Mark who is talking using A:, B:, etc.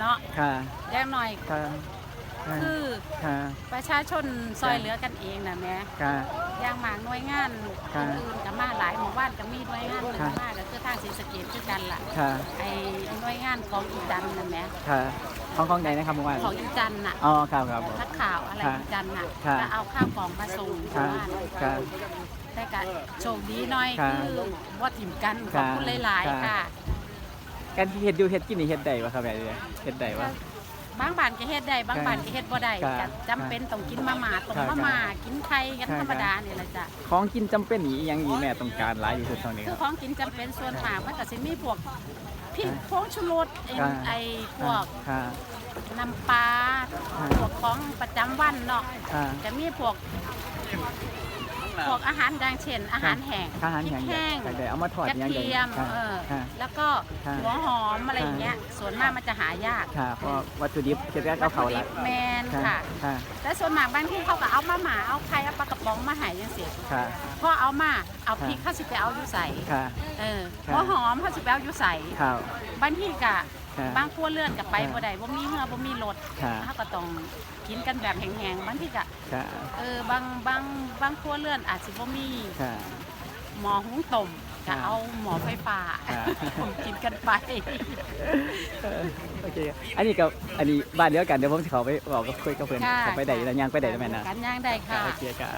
A: เนาะ
B: ค่ะ
A: อย่างหน่อย
B: ค่ะค่ะ
A: คือ
B: ค่ะ
A: ประชาชนซอยเหลือกันเองนะแม่
B: ค่ะ
A: อย่างมากหน่วยงาน
B: ค่ะ
A: อื่นๆก็มาหลายหมู่บ้านก็มีหน่วยงานหนึ่ง
B: ค่ะ
A: มาก็คือทางศรีสะเกษคือกันล่ะ
B: ค่ะ
A: ไอ้หน่วยงานของอีจันทร์นะแม่
B: ค่ะของของไหนนะครับเมื่อวาน
A: ของอีจันทร์น่ะ
B: อ๋อครับครับผม
A: นักข่าวอะไร
B: ค่ะ
A: อีจันทร์น่ะ
B: ค่ะ
A: ก็เอาข้าวกล่องมาส่ง
B: ค่ะ
A: บ้าน
B: ค่ะ
A: แต่ก็โชคดีหน่อย
B: ค่ะ
A: คือว่าถิ่มกันข
B: ค่ะ
A: อบคุณหลายๆ
B: ค่ะ
A: ค่ะ
B: การที่เฮ็ดอยู่เฮ็ดกินนี่เฮ็ดได้บ่ครับแบบนี้เฮ็ดได้บ่
A: บางบ้านก็เฮ็ดได้บาง
B: ค่ะ
A: บ้านก็เฮ็ดบ่ได้
B: ค่ะ
A: ก็จำเป็นต้องกินมาม่าต้ม
B: ค่ะ
A: มาม่ากินไข่กัน
B: ค่ะ
A: ธรรมดานี่แหละจ้ะ
B: ของกินจำเป็นนี่อิหยังอีแม่ต้องการหลายที่สุดตอนนี้
A: คื
B: ค
A: อ
B: รับ
A: ของกินจำเป็นส่วนมากมันก็สิมีพวกพริก
B: ค่ะ
A: ผงชูรสไอ้
B: ค่ะ
A: ไอ้พวก
B: ค่ะ
A: น้ำปลา
B: ค่ะ
A: พวกของประจำวันเนาะ
B: ค่ะ
A: จะมีพวก พวกอาหารดังเช่น อาหารแห้ง
B: อาหาร
A: พริ
B: แห้
A: ก
B: ง
A: แห้ง
B: อยากได้เอามาทอด
A: กระ
B: ยังไง
A: เทียม
B: ค่ะ
A: เออ
B: ค่ะ
A: แล้วก็
B: ค่ะ
A: หัวหอมอะไรอย่างเงี้ยส่วนมากมันจะหายาก
B: ค่ะเพราะวัตถุดิบเฮ็ดแล้วเอาเขาละ
A: แมน
B: ค่ะ
A: ค่ะ
B: ค่ะ
A: และส่วนมากบางที่เขาก็เอามาหมาเอาไข่เอาปลากระป๋องมาใหายยังเสีย
B: ค่ะ
A: พอเอามาเอาพริก
B: ค่ะ
A: เขาสิไปเอาอยู่ใส่
B: ค่ะ
A: เออ
B: ค่ะ
A: หัวหอมเขาสิไปเอาอยู่ใส่
B: ข้าว
A: บางที่กะ
B: ค่ะ
A: บางครัวเรือนกับไป
B: ค่ะ
A: บ่ได้บ่มีเหือบ่มีรถ
B: ค่ะ
A: เขาก็ต้องกินกันแบบแห้งๆบางที่กะ
B: ค่ะ
A: เออบางบางบางครัวเรือนอาจสิบ่มี
B: ค่ะ
A: หม้อหุงต้มก็
B: ค่ะ
A: เอาหม้อไฟฟ้า
B: ค่ะ
A: กินกันไป
B: โอเคอันนี้กับอันนี้บ้านเดียวกันเดี๋ยวผมจะเขาไปบอกกับคุยกับเพื่อน
A: ค่ะ
B: เขาไปได้แล้วยังไปได้แล้วแม่นะ
A: กันย่างได้ค่ะ
B: โอเคค่ะ